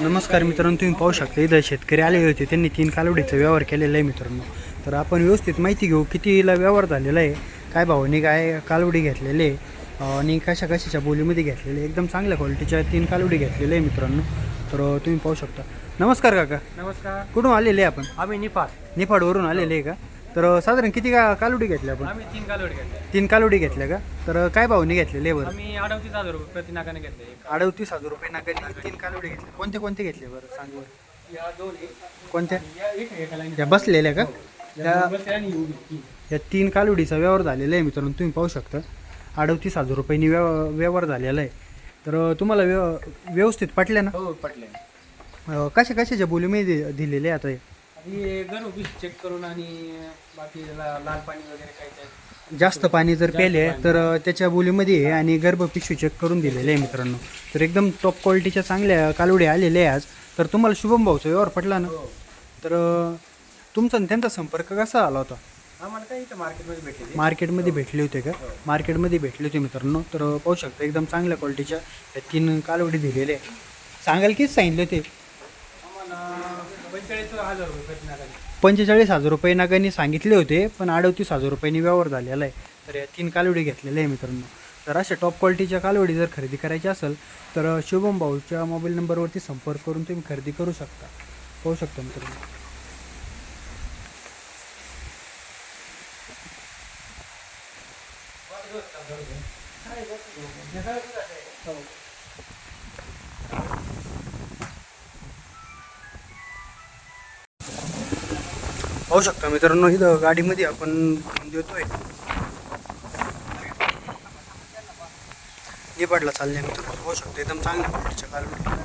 नमस्कार मित्रांनो तुम्ही पाहू शकता इथं शेतकरी आले होते. त्यांनी तीन कालवडीचा व्यवहार केलेला आहे मित्रांनो. तर आपण व्यवस्थित माहिती घेऊ कितीला व्यवहार झालेला आहे काय भावाने काय कालवडी घेतलेले आणि कशा कशाच्या बोलीमध्ये घेतलेले. एकदम चांगल्या क्वालिटीच्या तीन कालवडी घेतलेल्या आहे मित्रांनो. तर तुम्ही पाहू शकता. नमस्कार काका. नमस्कार. कुठून आलेले आपण? आम्ही निपार निफाडवरून आलेले आहे का? तर साधारण किती का कालवडी घेतल्या आपण? आम्ही तीन कालवडी घेतले तीन कालवडी घेतल्या का? तर काय भावाने घेतलेले आहे बरं आम्ही अडतीस हजार रुपये प्रतिनागाने घेतले. एक. अडतीस हजार रुपये नागाने तीन कालवडी घेतले कोणते कोणते घेतले बरं? सांग बरं. या दोन. कोणत्या या एक आहे एका लाईन या बसलेल्या का? त्या बस आणि ही उभी. तीन. या तीन कालवडीचा व्यवहार झालेला आहे मित्रांनो तुम्ही पाहू शकता. अडतीस हजार रुपयांनी व्यव व्यवहार झालेला आहे. तर तुम्हाला व्यव व्यवस्थित पटल्या ना? हो पटले. अं, कशा कशाच्या बोलीमध्ये दि- दिलेले आहे आता हे? चेक करून आणि बाकी ला- लाल पाणी वगैरे काय काय जास्त पाणी जर पेले तर त्याच्या बोलीमध्ये आहे आणि गर्भ पिशवी चेक करून दिलेले आहे मित्रांनो. तर एकदम टॉप क्वालिटीच्या चांगल्या कालवडी आलेल्या आहे आज. तर तुम्हाला शुभम भाऊचा व्यवहार पटला ना? हो. तर अं, तुमचा आणि त्यांचा संपर्क कसा आला होता? आम्हाला काय इथं मार्केटमध्ये भेटले. मार्केटमध्ये भेटले होते का? मार्केटमध्ये भेटले होते मित्रांनो. तर पाहू शकता एकदम चांगल्या क्वालिटीच्या या तीन कालवडी दिलेले आहे. सांगाल किती सांगितले होते? पंचेचाळीस हजार रुपये नागांनी सांगितले होते पण अडतीस हजार रुपयांनी व्यवहार झालेला आहे. तर या तीन कालवडी घेतलेल्या आहे मित्रांनो. तर अशा टॉप क्वालिटीच्या कालवडी जर खरेदी करायची असेल तर शुभम भाऊच्या मोबाईल नंबरवरती संपर्क करून तुम्ही खरेदी करू शकता. पाहू शकता मित्रांनो. पाहू शकता मित्रांनो इथं गाडीमध्ये आपण देतोय. निपाडला चालले मित्रांनो पाहू शकतो एकदम चांगल्या क्वालिटीच्या कालवडी